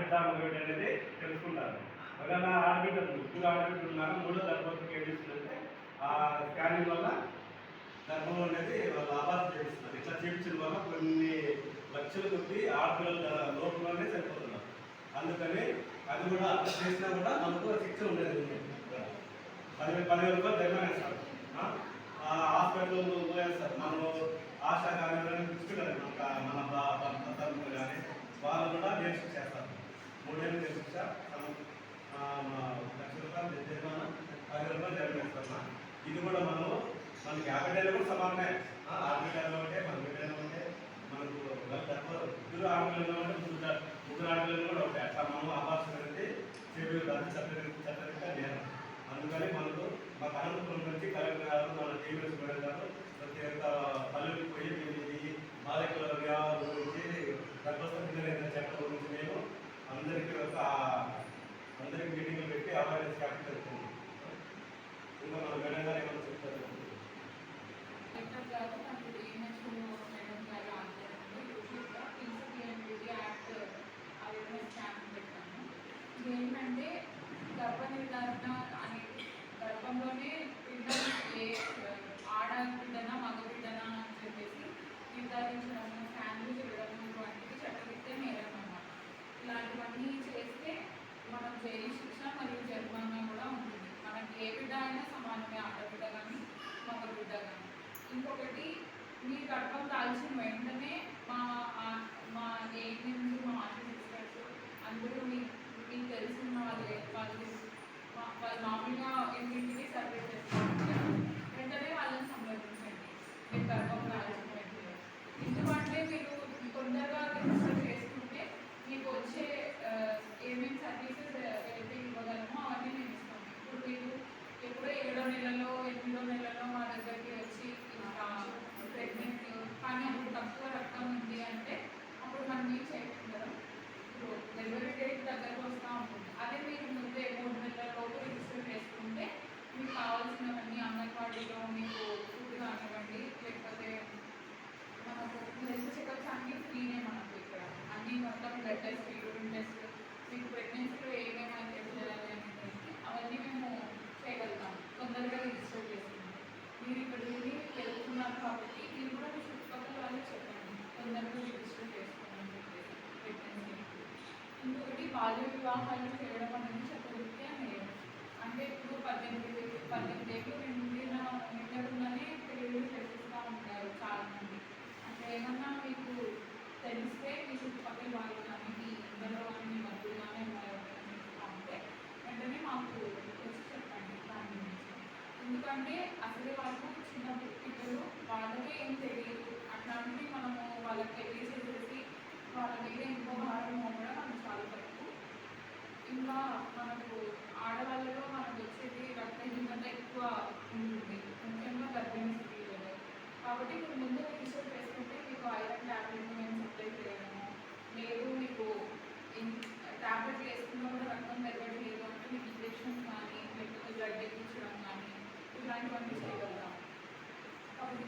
ఆడబిడ్డ మగబిడ్డ అనేది తెలుసుకుంటారు. ఒకవేళ ఆడబిడ్డ ముగ్గురు ఆడబిడ్డలు ఉన్నారు మూడో గర్భవతికి ఏం చేస్తుందంటే ఆ స్కానింగ్ వల్ల గర్భం అనేది వాళ్ళు ఆవాసం చేస్తున్నారు ఇట్లా చేయించడం వల్ల కొన్ని లక్షల కొద్ది ఆడపిల్లల లోపలనే చనిపోతున్నారు. అందుకని అది కూడా అట్లా చేసినా కూడా మనకు శిక్ష ఉండేది పదివేలు పదివేల రూపాయలు జరిమానేస్తారు ఆ? హాస్పిటల్లో పోయేస్తారు మనము ఆశా కార్యాలయం తీసుకుంటారు మన మన బా- కానీ వాళ్ళు కూడా నేర్చు మూడేళ్ళు నేర్చుక లక్ష రూపాయలు జరిమానా పది రూపాయలు జరిమేస్తారు ఇది కూడా మనము మనకి యాభై డేలు కూడా సమానమే. ఆరు డేలు ఉంటే పది బిడ్డలు ఉంటే మనకు ముగ్గురు ఆడపిల్లలు ఉంటే ముగ్గురు ముగ్గురు ఆడపిల్లలు కూడా ఉంటాయి. అట్లా మనం అభాషణ అనేది చెవి చట్టరీత్యా చట్టరీత్యా నేరం. అందుకని మనకు మా అనంతపురం నుంచి కలెక్టర్ గారు మన టీవీ ఇలాంటివన్నీ చేస్తే మనం జైలు శిక్ష మరియు జరిమానా కూడా ఉంటుంది. మనకి ఏ బిడ్డ అయినా సమానమే ఆడబిడ్డ కానీ మగ బిడ్డ కానీ ఇంకొకటి మీ గర్భం దాల్చిన వెంటనే మా మా ఏజెంట్స్ మా ఆశ అందరూ మీ మీకు తెలిసిన వాళ్ళే వాళ్ళు మా- వాళ్ళు మామూలుగా ఇంటింటికి సర్వే చేస్తూ ఉంటారు వెంటనే వాళ్ళని సంప్రదించండి మీ గర్భం దాల్చిన వెంటనే ఎందుకంటే మీరు తొందరగా రిజిస్టర్ చేసుకుంటే మీకు వచ్చే ఆ, ఏమేమి సర్వీసెస్ ఏదైతే ఇవ్వగలమో అవన్నీ మేము ఇస్తాం. ఇప్పుడు మీరు ఎప్పుడో ఏడో నెలలో ఎనిమిదో నెలలో మా దగ్గరికి వచ్చి ప్రెగ్నెంట్ కానీ అప్పుడు తక్కువ రక్తం ఉంది అంటే అప్పుడు మనం ఏం చేయగలం ఇప్పుడు డెలివరీ డేట్ దగ్గరకు వస్తూ ఉంటుంది. అదే మీరు ముందే మూడు నెలల లోపు రిజిస్టర్ చేసుకుంటే మీకు కావాల్సినవన్నీ అంగన్వాడీలో మీకు ఫుడ్ కానివ్వండి లేకపోతే మనకు హెల్త్ చెకప్స్ అన్నీ ఫ్రీనే మనకు ఇక్కడ. అన్నీ మొత్తం బ్లడ్ టెస్ట్ మీకు ప్రెగ్నెన్సీలో ఏమేమి అయితే చేయాలి అనేది అవన్నీ మేము చేయగలుగుతాం తొందరగా రిజిస్టర్ చేసుకుంటాం మీరు ఇక్కడ నుండి వెళ్తున్నారు కాబట్టి మీరు కూడా మీ చుట్టుపక్కల వాళ్ళకి చెప్పండి తొందరగా రిజిస్టర్ చేసుకోండి అని చెప్పేసి ప్రెగ్నెన్సీ ఇంకొకటి బాల్య వివాహాలు చేయడం అనేది చట్టరీత్యా అంటే ఇప్పుడు పద్దెనిమిది పద్దెనిమిది ఏళ్ళు నిండిన నిండకుండానే పెళ్ళిళ్ళు చేపిస్తూ ఉంటారు చాలా మంది అంటే ఏమన్నా మీకు తెలిస్తే మీ చుట్టుపక్కల వాళ్ళు కానీ మీ ఇద్దరు కానీ మీ మధ్యలో కానీ ఎవరైనా వెంటనే మాకు వచ్చి చెప్పండి దాని గురించి ఎందుకంటే అసలు వాళ్ళు చిన్న పిల్లలు వాళ్ళకే ఏం తెలియదు. అట్లాంటివి మనము వాళ్ళకి తెలియజేసేసి వాళ్ళ మీద ఇంకో భారం ఇంకా మనకు ఆడవాళ్ళలో మనకు వచ్చేది రక్తహీనత ఎక్కువ ఉంటుంది. ముఖ్యంగా గర్భిణీ స్త్రీలలో కాబట్టి మీరు ముందు రీసెర్చ్ చేసుకుంటే మీకు ఐరన్ ట్యాబ్లెట్ మేము సప్లై చేయగలము లేదు మీకు ట్యాబ్లెట్ వేసుకున్నా కూడా రక్తం పెరగట్లేదు అంటే మీకు ఇంజెక్షన్స్ కానీ లేకపోతే బ్లడ్ ఎక్కించడం కానీ ఇలాంటివన్నీ చేయగలుగుతాం కాబట్టి